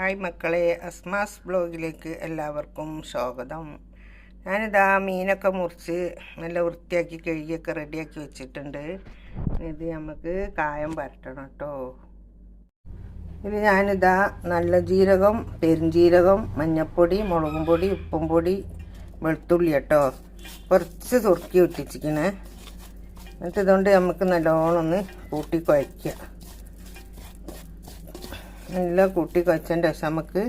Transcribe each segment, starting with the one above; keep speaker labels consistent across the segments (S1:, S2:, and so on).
S1: Hi മക്കളെ അസ്മാസ് ബ്ലോഗിലേക്ക് എല്ലാവർക്കും സ്വാഗതം. ഞാനിതാ മീനൊക്കെ മുറിച്ച് നല്ല വൃത്തിയാക്കി കഴുകിയൊക്കെ റെഡിയാക്കി വെച്ചിട്ടുണ്ട്. ഇത് നമുക്ക് കായം പരട്ടണം കേട്ടോ ഇത് ഞാനിതാ നല്ല ജീരകം പെരുംജീരകം മഞ്ഞൾപ്പൊടി മുളകും പൊടി ഉപ്പും പൊടി വെളുത്തുള്ളി കേട്ടോ കുറച്ച് തുറക്കി ഇട്ടിച്ചിക്കണേ എന്നിട്ട് ഇതുകൊണ്ട് നമുക്ക് നല്ലോണം ഒന്ന് കൂട്ടി കുഴയ്ക്കുക നല്ല കൂട്ടി കുഴച്ചതിന്റെ ശേഷം നമുക്ക്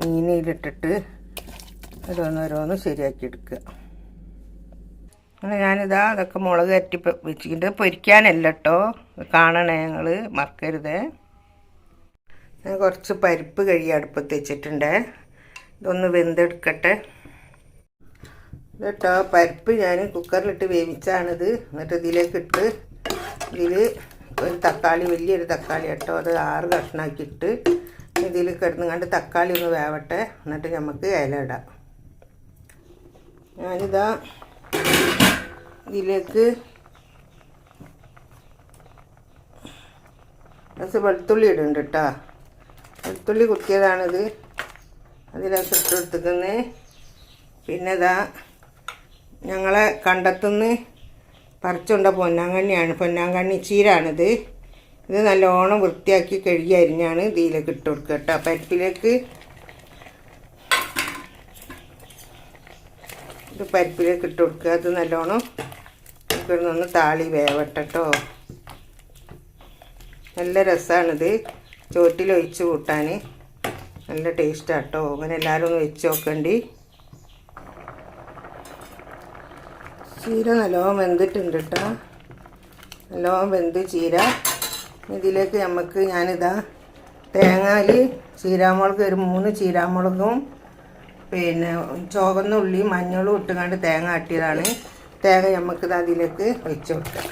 S1: മീനിലിട്ടിട്ട് ഓരോന്നോരോന്ന് ശരിയാക്കി എടുക്കുക അങ്ങനെ ഞാനിതാ അതൊക്കെ മുളക് അറ്റി വെച്ചിട്ട് പൊരിക്കാനല്ല കേട്ടോ കാണണേ ഞങ്ങൾ മറക്കരുതേ. ഞാൻ കുറച്ച് പരിപ്പ് കഴുകി അടുപ്പത്ത് വെച്ചിട്ടുണ്ട്. ഇതൊന്ന് വെന്തെടുക്കട്ടെ. കേട്ടോ പരിപ്പ് ഞാൻ കുക്കറിലിട്ട് വേവിച്ചാണിത്. എന്നിട്ട് ഇതിലേക്കിട്ട് ഇതിൽ ഒരു തക്കാളി വലിയൊരു തക്കാളി കേട്ടോ അത് ആറ് കഷ്ണാക്കിയിട്ട് ഇതിൽ കിടന്നുകൊണ്ട് തക്കാളി ഒന്ന് വേവട്ടെ. എന്നിട്ട് നമുക്ക് ഇല ഇടാം. ഞാനിതാ ഇതിലേക്ക് കുറച്ച് വെളുത്തുള്ളി ഇടുന്നുണ്ട് കേട്ടോ. വെളുത്തുള്ളി കുത്തിയതാണിത്. അതിലേക്ക് ഇട്ട് പിന്നെ ഇതാ ഞങ്ങളെ കണ്ടത്തുനിന്ന് പറിച്ചുകൊണ്ട പൊന്നാങ്കണ്ണിയാണ്. പൊന്നാങ്കണ്ണി ചീരാണിത്. ഇത് നല്ലോണം വൃത്തിയാക്കി കഴുകി അരിഞ്ഞാണ് ഇതിലേക്ക് ഇട്ട് കൊടുക്കുക കേട്ടോ. പരിപ്പിലേക്ക് ഇത് പരിപ്പിലേക്ക് ഇട്ട് കൊടുക്കുക. അത് നല്ലോണം നമുക്കിടുന്നൊന്ന് താളി വേവട്ടോ നല്ല രസമാണിത് ചോറ്റിൽ ഒഴിച്ച് കൂട്ടാൻ നല്ല ടേസ്റ്റാട്ടോ അങ്ങനെ എല്ലാവരും ഒന്ന് വെച്ച് നോക്കണ്ടി. ചീര നല്ലോണം വെന്തിട്ടുണ്ട് കേട്ടോ നല്ലോണം വെന്ത് ചീര. ഇതിലേക്ക് നമുക്ക് ഞാനിതാ തേങ്ങയിൽ ചീരാമുളക് ഒരു മൂന്ന് ചീരാമുളകും പിന്നെ ചുവന്ന ഉള്ളി മഞ്ഞളും ഇട്ടുകൊണ്ട് തേങ്ങ ആട്ടിയതാണ്. തേങ്ങ നമുക്കിത് അതിലേക്ക് വെച്ച് കൊടുക്കാം.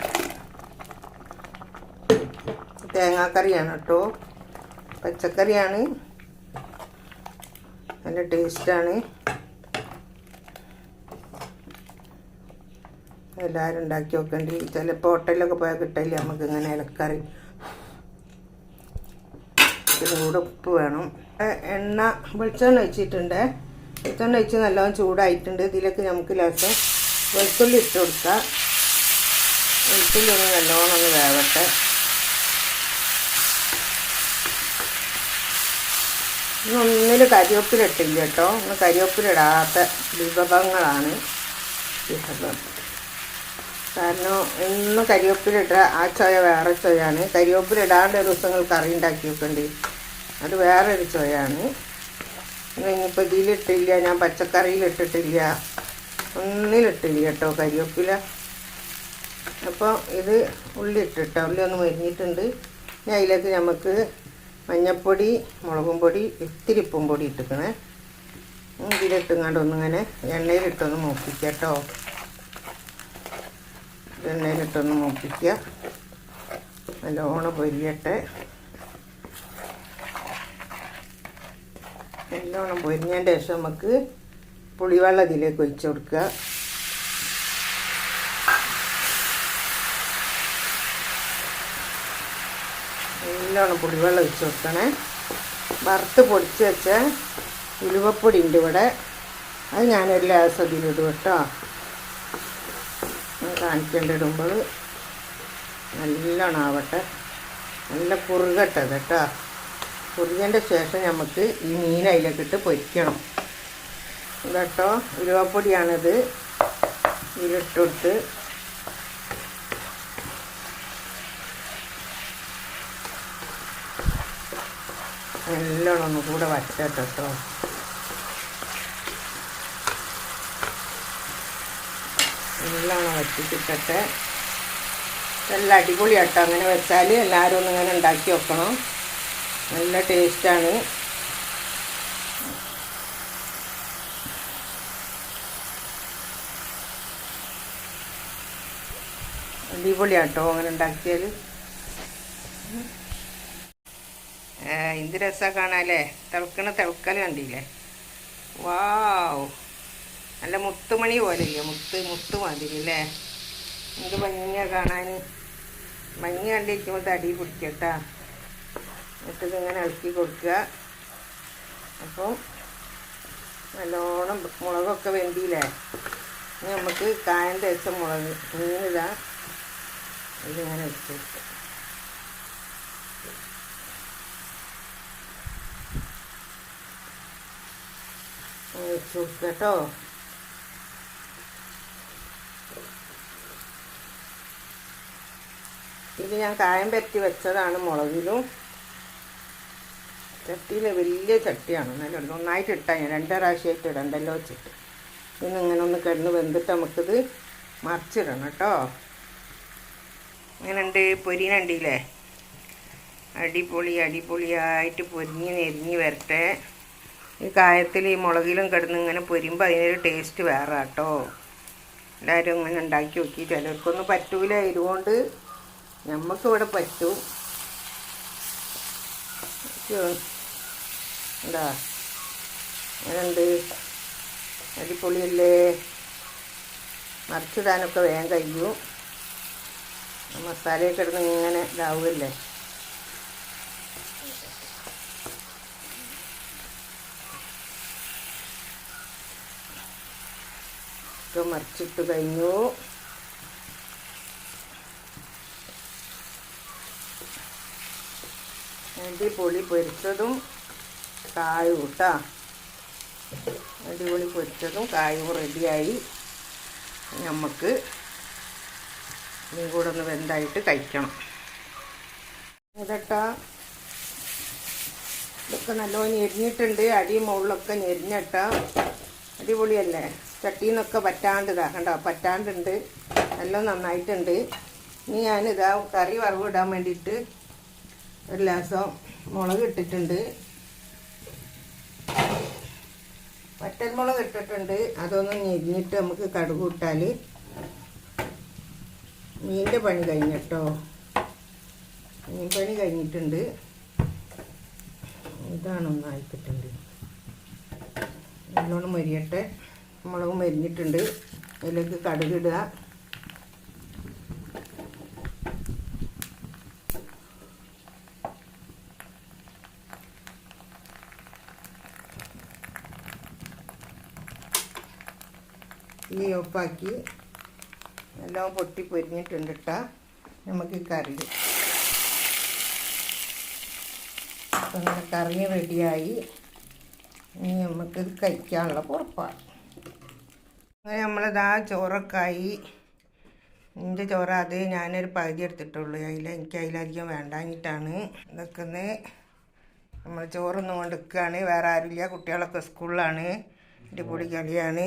S1: തേങ്ങാക്കറിയാണ് കേട്ടോ പച്ചക്കറിയാണ്. നല്ല ടേസ്റ്റാണ്. എല്ലാവരും ഉണ്ടാക്കി നോക്കേണ്ടി ചിലപ്പോൾ ഹോട്ടലിലൊക്കെ പോയാൽ കിട്ടില്ല നമുക്ക് ഇങ്ങനെ ഇലക്കറി. ഇതിന് കൂടെ ഉപ്പ് വേണം. എണ്ണ. വെളിച്ചെണ്ണ വെച്ചിട്ടുണ്ട് വെളിച്ചെണ്ണ വെച്ച് നല്ലോണം ചൂടായിട്ടുണ്ട്. ഇതിലേക്ക് നമുക്ക് ലേശം വെളുത്തുള്ളി ഇട്ട് കൊടുക്കാം. വെളുത്തുള്ളി ഒന്ന് നല്ലോണം ഒന്ന് വേവട്ടെ. ഒന്നിൽ കരിവേപ്പിലിട്ടില്ല കേട്ടോ. ഒന്ന് കരിവേപ്പിലിടാത്ത വിഭവങ്ങളാണ് കാരണം ഇന്ന് കരിവേപ്പിലിട്ട ആ ചോയ വേറെ ചോയാണ്. കരിവേപ്പിലിടാണ്ട് ഒരു ദിവസങ്ങൾ കറി ഉണ്ടാക്കി വെക്കേണ്ടി. അത് വേറൊരു ചോയാണ്. ഇനിയിപ്പോൾ ഇതിലിട്ടില്ല ഞാൻ പച്ചക്കറിയിലിട്ടിട്ടില്ല ഒന്നിലിട്ടില്ല കേട്ടോ കരിവേപ്പില. അപ്പോൾ ഇത് ഉള്ളി ഇട്ടിട്ടോ ഉള്ളി ഒന്ന് മരിഞ്ഞിട്ടുണ്ട്. ഇനി അതിലേക്ക് നമുക്ക് മഞ്ഞൾപ്പൊടി മുളകും പൊടി ഇത്തിരി ഉപ്പും പൊടി ഇട്ടിക്കണേ. ഇതിലിട്ടും ഒന്നിങ്ങനെ എണ്ണയിലിട്ടൊന്ന് മൂപ്പിക്കാം കേട്ടോ. എണ്ണയിലിട്ടൊന്ന് മൂപ്പിക്കുക. നല്ലോണം പൊരിയട്ടെ. നല്ലോണം പൊരിഞ്ഞതിന്റെ ശേഷം നമുക്ക് പുളിവെള്ളം ഇതിലേക്ക് ഒഴിച്ചു കൊടുക്കുക. നല്ലോണം പുളിവെള്ളം ഒഴിച്ചു കൊടുക്കണേ. വറുത്ത് പൊടിച്ച് വെച്ച ഉലുവപ്പൊടി ഉണ്ട് ഇവിടെ. അത് ഞാനൊരു ലാസ് അതിലിടും കേട്ടോ. കാണിക്കേണ്ടിടുമ്പോൾ നല്ലോണം ആവട്ടെ നല്ല കുറുകട്ടത് കേട്ടോ. കുറുകേന്റെ ശേഷം നമുക്ക് ഈ മീൻ അതിലേക്കിട്ട് പൊരിക്കണം. കേട്ടോ ഉരുവപ്പൊടിയാണിത് ഇതിലിട്ടിട്ട് നല്ലോണം ഒന്ന് കൂടെ വറ്റട്ടെ നല്ലോണം വറ്റിച്ചിട്ടെ നല്ല അടിപൊളി അടിപൊളിയാട്ടോ. അങ്ങനെ വെച്ചാൽ എല്ലാവരും ഒന്ന് ഉണ്ടാക്കി വെക്കണം. നല്ല ടേസ്റ്റാണ്. അടിപൊളിയാട്ടോ അങ്ങനെ ഉണ്ടാക്കിയാൽ എന്ത് രസമാണ് കാണാല്ലേ? തിളക്കണ തിളക്കൽ കണ്ടില്ലേ? വാവ് നല്ല മുത്തുമണി പോലെ ഇല്ല മുത്ത് മുത്ത് മാതിരി അല്ലേ? എന്ത് ഭംഗിയാണ് കാണാൻ ഭംഗി കണ്ടിരിക്കുമ്പോൾ തടി പിടിക്കട്ടാ. എന്നിട്ട് ഇങ്ങനെ ഇളക്കി കൊടുക്കുക അപ്പം നല്ലോണം മുളകൊക്കെ വേണ്ടിയില്ലേ ഇനി നമുക്ക് കായം തേച്ച മുളക് മീനിതാ. ഇതിങ്ങനെ വെച്ച് കൊടുക്കുക വെച്ച് കൊടുക്കുക കേട്ടോ. ഇത് ഞാൻ കായം പരത്തി വെച്ചതാണ് മുളകിലും. ചട്ടിയിൽ വലിയ ചട്ടിയാണ്. നല്ല നന്നായിട്ട് ഇട്ടാൽ ഞാൻ. രണ്ടര പ്രാവശ്യമായിട്ട് ഇടണ്ടല്ലോ വെച്ചിട്ട്. ഇന്ന് ഇങ്ങനെ ഒന്ന് കിടന്ന് വെന്തിട്ട് നമുക്കിത് മറിച്ചിടണം കേട്ടോ. ഇങ്ങനെയുണ്ട് പൊരിനുണ്ടില്ലേ അടിപൊളി അടിപൊളിയായിട്ട് പൊരിഞ്ഞ് നെരിഞ്ഞ് വരട്ടെ. ഈ കായത്തിൽ ഈ മുളകിലും കിടന്ന് ഇങ്ങനെ പൊരിയുമ്പോൾ അതിനൊരു ടേസ്റ്റ് വേറെ കേട്ടോ. എല്ലാവരും ഇങ്ങനെ ഉണ്ടാക്കി നോക്കി. ചിലർക്കൊന്നും പറ്റൂല. ഇതുകൊണ്ട് നമുക്കിവിടെ പറ്റും. എന്താ? അങ്ങനെയുണ്ട് അടിപൊളിയല്ലേ? മറിച്ചിടാനൊക്കെ വേഗം കഴിയും. മസാലയൊക്കെ ഇടുന്ന ഇങ്ങനെ ഇതാവുമല്ലേ ഒക്കെ മറിച്ചിട്ട് കഴിഞ്ഞു. അടിപൊളി പൊരിച്ചതും കായും കേട്ടോ അടിപൊളി പൊരിച്ചതും കായും റെഡിയായി. നമുക്ക് ഇതും കൂടെ ഒന്ന് വെന്തായിട്ട് കഴിക്കണം. ഇതട്ടാ. ഇതൊക്കെ നല്ലോണം ഞെരിഞ്ഞിട്ടുണ്ട്. അടി മുകളിലൊക്കെ ഞെരിഞ്ഞിട്ട. അടിപൊളിയല്ലേ? ചട്ടിന്നൊക്കെ പറ്റാണ്ട് കണ്ടോ? പറ്റാണ്ടുണ്ട്. നല്ല നന്നായിട്ടുണ്ട്. ഇനി ഞാനിതാ കറി വറവ് ഇടാൻ വേണ്ടിയിട്ട് ഒരു ലാസം മുളക് ഇട്ടിട്ടുണ്ട്. വറ്റൽമുളക് ഇട്ടിട്ടുണ്ട്. അതൊന്ന് ഞെരിഞ്ഞിട്ട് നമുക്ക് കടുക് ഇട്ടാൽ മീന്റെ പണി കഴിഞ്ഞിട്ടോ? മീൻ പണി കഴിഞ്ഞിട്ടുണ്ട്. ഇതാണ് ഒന്നായിക്കിട്ടുണ്ട് നല്ലോണം മരിയട്ടെ. മുളക് മരിഞ്ഞിട്ടുണ്ട്. അതിലേക്ക് കടുക് ഈ ഉപ്പാക്കി എല്ലാം പൊട്ടി പൊരിഞ്ഞിട്ടുണ്ട് കേട്ടോ നമുക്ക് കറി. അപ്പം കറി റെഡിയായി. ഇനി നമുക്ക് കഴിക്കാനുള്ള പുറപ്പാണ് അങ്ങനെ നമ്മളിതാ ചോറൊക്കായി. എന്റെ ചോറ് അത് ഞാനൊരു പകുതി എടുത്തിട്ടുള്ളൂ. അതിൽ എനിക്ക് അതിലധികം വേണ്ടാഞ്ഞിട്ടാണ്. നിൽക്കുന്നത് നമ്മൾ ചോറൊന്നും കൊണ്ട് നിൽക്കുകയാണ് വേറെ ആരുമില്ല കുട്ടികളൊക്കെ സ്കൂളിലാണ്. എന്റെ പൊടി കളിയാണ്.